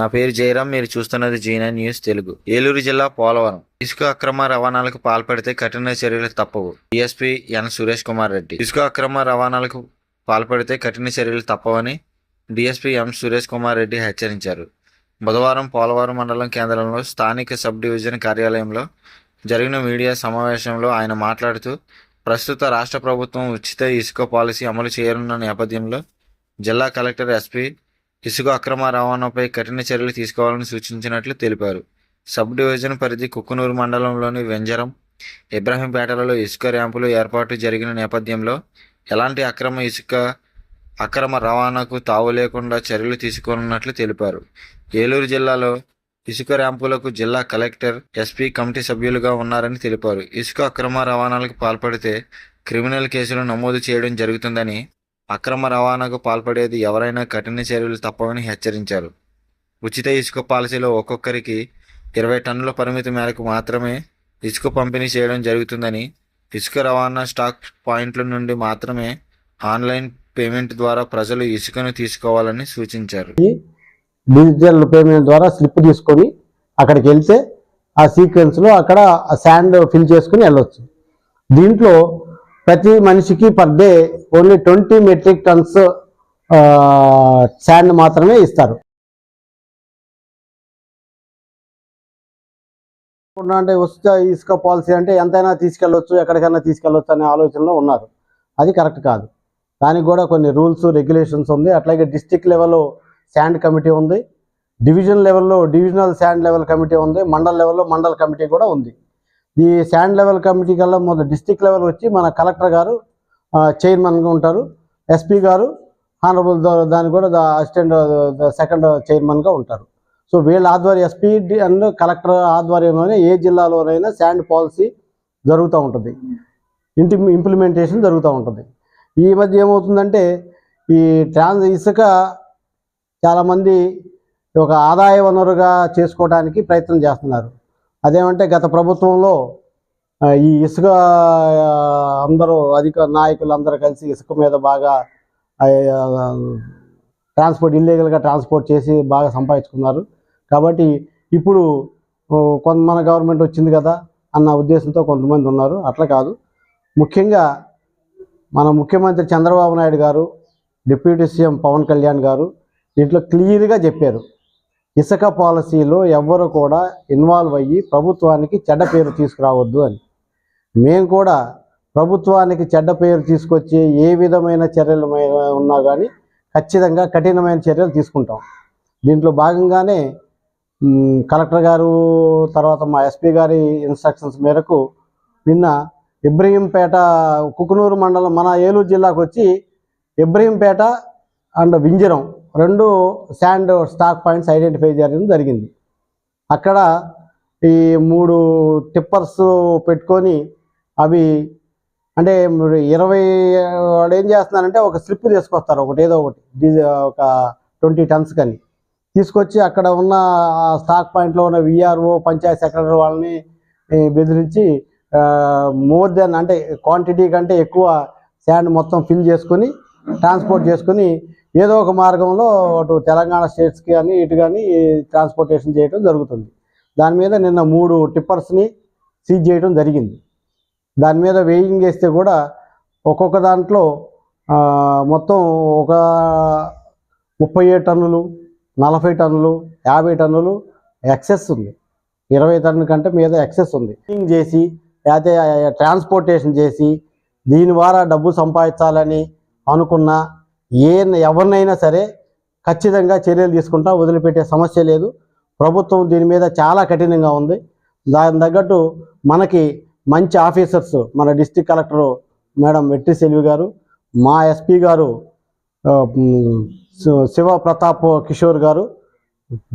నా పేరు జయరాం మీరు చూస్తున్నది జీనా న్యూస్ తెలుగు. ఏలూరు జిల్లా పోలవరం. ఇసుక అక్రమ రవాణాలకు పాల్పడితే కఠిన చర్యలు తప్పవు. D S P N Suresh Kumar Reddy. ఇసుక అక్రమ రవాణాలకు పాల్పడితే కఠిన చర్యలు తప్పవని D S P M Suresh Kumar Reddy హెచ్చరించారు. బుధవారం పోలవరం మండలం కేంద్రంలో స్థానిక సబ్ డివిజన్ కార్యాలయంలో జరిగిన మీడియా సమావేశంలో ఆయన మాట్లాడుతూ ప్రస్తుత రాష్ట్ర ప్రభుత్వం ఉచిత ఇసుక పాలసీ అమలు చేయనున్న నేపథ్యంలో జిల్లా కలెక్టర్ ఎస్పీ ఇసుక అక్రమ రవాణాపై కఠిన చర్యలు తీసుకోవాలని సూచించినట్లు తెలిపారు. సబ్ డివిజన్ పరిధి కుక్కునూరు మండలంలోని వెంజరం ఇబ్రహీంపేటలలో ఇసుక ర్యాంపులు ఏర్పాటు జరిగిన నేపథ్యంలో ఎలాంటి అక్రమ ఇసుక అక్రమ రవాణాకు తావు లేకుండా చర్యలు తీసుకోనున్నట్లు తెలిపారు. ఏలూరు జిల్లాలో ఇసుక ర్యాంపులకు జిల్లా కలెక్టర్ ఎస్పీ కమిటీ సభ్యులుగా ఉన్నారని తెలిపారు. ఇసుక అక్రమ రవాణాలకు పాల్పడితే క్రిమినల్ కేసులు నమోదు చేయడం జరుగుతుందని అక్రమ రవాణాకు పాల్పడేది ఎవరైనా కఠిన చర్యలు తప్పవని హెచ్చరించారు. ఉచిత ఇసుక పాలసీలో ఒక్కొక్కరికి ఇరవై టన్నుల పరిమితి మేరకు మాత్రమే ఇసుక పంపిణీ చేయడం జరుగుతుందని ఇసుక రవాణా స్టాక్ పాయింట్ల నుండి మాత్రమే ఆన్లైన్ పేమెంట్ ద్వారా ప్రజలు ఇసుకను తీసుకోవాలని సూచించారు. డిజిటల్ పేమెంట్ ద్వారా స్లిప్ తీసుకొని అక్కడికి వెళ్తే ఆ సీక్వెన్స్లో అక్కడ శాండ్ ఫిల్ చేసుకుని వెళ్ళొచ్చు. దీంట్లో ప్రతి మనిషికి per day only twenty metric tons sand మాత్రమే ఇస్తారు. అంటే ఉచిత ఇసుక పాలసీ అంటే ఎంతైనా తీసుకెళ్ళొచ్చు ఎక్కడికైనా తీసుకెళ్ళొచ్చు అనే ఆలోచనలో ఉన్నారు. అది కరెక్ట్ కాదు. దానికి కూడా కొన్ని రూల్స్ రెగ్యులేషన్స్ ఉంది. అట్లాగే డిస్టిక్ లెవెల్లో శాండ్ కమిటీ ఉంది. డివిజన్ లెవెల్లో డివిజనల్ శాండ్ లెవెల్ కమిటీ ఉంది. మండల్ లెవెల్లో మండల్ కమిటీ కూడా ఉంది. ఈ శాండ్ లెవెల్ కమిటీ కల్లా మొదటి డిస్టిక్ లెవెల్ వచ్చి మన కలెక్టర్ గారు చైర్మన్గా ఉంటారు. ఎస్పీ గారు హానరబుల్ దాన్ని కూడా అసిస్టెంట్ సెకండ్ చైర్మన్గా ఉంటారు. సో వీళ్ళ ఆధ్వర్యం ఎస్పీ అండ్ కలెక్టర్ ఆధ్వర్యంలోనే ఏ జిల్లాలోనైనా శాండ్ పాలసీ జరుగుతూ ఉంటుంది. ఇంటి ఇంప్లిమెంటేషన్ జరుగుతూ ఉంటుంది. ఈ మధ్య ఏమవుతుందంటే ఈ ట్రాన్స్ ఇసుక చాలామంది ఒక ఆదాయ వనరుగా చేసుకోవడానికి ప్రయత్నం చేస్తున్నారు. అదేమంటే గత ప్రభుత్వంలో ఈ ఇసుక అందరూ అధిక నాయకులు అందరూ కలిసి ఇసుక మీద బాగా ట్రాన్స్పోర్ట్ ఇల్లీగల్గా ట్రాన్స్పోర్ట్ చేసి బాగా సంపాదించుకున్నారు. కాబట్టి ఇప్పుడు కొంత మన గవర్నమెంట్ వచ్చింది కదా అన్న ఉద్దేశంతో కొంతమంది ఉన్నారు. అట్లా కాదు. ముఖ్యంగా మన ముఖ్యమంత్రి చంద్రబాబు నాయుడు గారు డిప్యూటీ సీఎం పవన్ కళ్యాణ్ గారు దీంట్లో క్లియర్గా చెప్పారు. ఇసుక పాలసీలో ఎవ్వరు కూడా ఇన్వాల్వ్ అయ్యి ప్రభుత్వానికి చెడ్డ పేరు తీసుకురావద్దు అని. మేము కూడా ప్రభుత్వానికి చెడ్డ పేరు తీసుకొచ్చి ఏ విధమైన చర్యలు ఉన్నా కానీ ఖచ్చితంగా కఠినమైన చర్యలు తీసుకుంటాం. దీంట్లో భాగంగానే కలెక్టర్ గారు తర్వాత మా ఎస్పీ గారి ఇన్స్ట్రక్షన్స్ మేరకు నిన్న ఇబ్రహీంపేట కుకునూరు మండలం మన ఏలూరు జిల్లాకు వచ్చి ఇబ్రహీంపేట అండ్ వింజరం రెండు శాండ్ స్టాక్ పాయింట్స్ ఐడెంటిఫై చేయడం జరిగింది. అక్కడ ఈ మూడు టిప్పర్స్ పెట్టుకొని అవి అంటే ఇరవై వాడు ఏం చేస్తున్నారంటే ఒక స్లిప్ తీసుకొస్తారు ఒకటి ఏదో ఒకటి డీజిల్ ఒక ట్వంటీ టన్స్ కానీ. తీసుకొచ్చి అక్కడ ఉన్న ఆ స్టాక్ పాయింట్లో ఉన్న విఆర్ఓ పంచాయత్ సెక్రటరీ వాళ్ళని బెదిరించి మోర్ దెన్ అంటే క్వాంటిటీ కంటే ఎక్కువ శాండ్ మొత్తం ఫిల్ చేసుకొని ట్రాన్స్పోర్ట్ చేసుకొని ఏదో ఒక మార్గంలో అటు తెలంగాణ స్టేట్స్కి కానీ ఇటు కానీ ట్రాన్స్పోర్టేషన్ చేయడం జరుగుతుంది. దాని మీద నిన్న మూడు టిప్పర్స్ని సీజ్ చేయడం జరిగింది. దాని మీద వెయింగ్ వేస్తే కూడా ఒక్కొక్క దాంట్లో మొత్తం ఒక ముప్పై ఏడు టన్నులు నలభై టన్నులు యాభై టన్నులు ఎక్సెస్ ఉంది. ఇరవై టన్నుల కంటే మీద ఎక్సెస్ ఉంది. వెయింగ్ చేసి లేకపోతే ట్రాన్స్పోర్టేషన్ చేసి దీని ద్వారా డబ్బు సంపాదించాలని అనుకున్న ఏ ఎవరినైనా సరే ఖచ్చితంగా చర్యలు తీసుకుంటా వదిలిపెట్టే సమస్య లేదు. ప్రభుత్వం దీని మీద చాలా కఠినంగా ఉంది. దాని తగ్గట్టు మనకి మంచి ఆఫీసర్స్ మన డిస్టిక్ కలెక్టర్ మేడం వెట్టి సెల్వి గారు మా ఎస్పీ గారు శివ ప్రతాప్ కిషోర్ గారు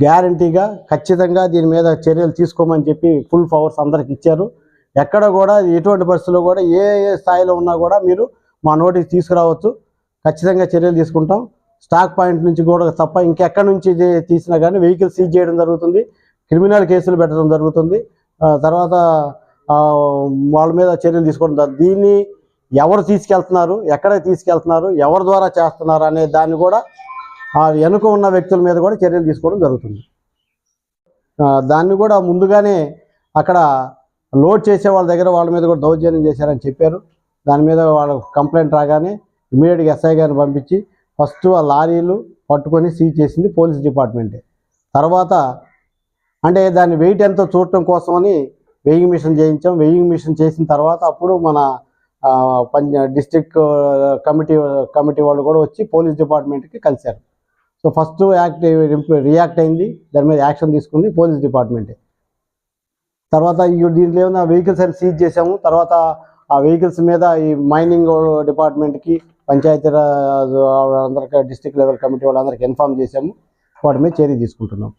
గ్యారంటీగా ఖచ్చితంగా దీని మీద చర్యలు తీసుకోమని చెప్పి ఫుల్ పవర్స్ అందరికి ఇచ్చారు. ఎక్కడ కూడా ఎటువంటి పరిస్థితుల్లో కూడా ఏ ఏ స్థాయిలో ఉన్నా కూడా మీరు మా నోటికి తీసుకురావచ్చు. ఖచ్చితంగా చర్యలు తీసుకుంటాం. స్టాక్ పాయింట్ నుంచి కూడా తప్ప ఇంకెక్కడి నుంచి తీసినా కానీ వెహికల్ సీజ్ చేయడం జరుగుతుంది. క్రిమినల్ కేసులు పెట్టడం జరుగుతుంది. తర్వాత వాళ్ళ మీద చర్యలు తీసుకోవడం దీన్ని ఎవరు తీసుకెళ్తున్నారు ఎక్కడ తీసుకెళ్తున్నారు ఎవరి ద్వారా చేస్తున్నారు అనే దాన్ని కూడా ఆ వెనుక ఉన్న వ్యక్తుల మీద కూడా చర్యలు తీసుకోవడం జరుగుతుంది. దాన్ని కూడా ముందుగానే అక్కడ లోడ్ చేసే వాళ్ళ దగ్గర వాళ్ళ మీద కూడా దౌర్జన్యం చేశారని చెప్పారు. దాని మీద వాళ్ళ కంప్లైంట్ రాగానే ఇమీడియట్గా ఎస్ఐ గారిని పంపించి ఫస్ట్ ఆ లారీలు పట్టుకొని సీజ్ చేసింది పోలీస్ డిపార్ట్మెంటే. తర్వాత అంటే దాని వెయిట్ ఎంతో చూడటం కోసమని వెయింగ్ మిషన్ చేయించాం. వెయింగ్ మిషన్ చేసిన తర్వాత అప్పుడు మన పంజా డిస్టిక్ డిస్ట్రిక్ట్ కమిటీ కమిటీ వాళ్ళు కూడా వచ్చి పోలీస్ డిపార్ట్మెంట్కి కలిశారు. సో ఫస్ట్ యాక్ట్ రియాక్ట్ అయింది. దాని మీద యాక్షన్ తీసుకుంది పోలీస్ డిపార్ట్మెంటే. తర్వాత దీంట్లో ఏమైనా వెహికల్స్ అని సీజ్ చేసాము తర్వాత ఆ వెహికల్స్ మీద ఈ మైనింగ్ డిపార్ట్మెంట్కి పంచాయతీ అందరికీ డిస్ట్రిక్ట్ లెవెల్ కమిటీ వాళ్ళందరికీ ఇన్ఫామ్ చేసాము వాటి మీద చర్య తీసుకుంటున్నాం.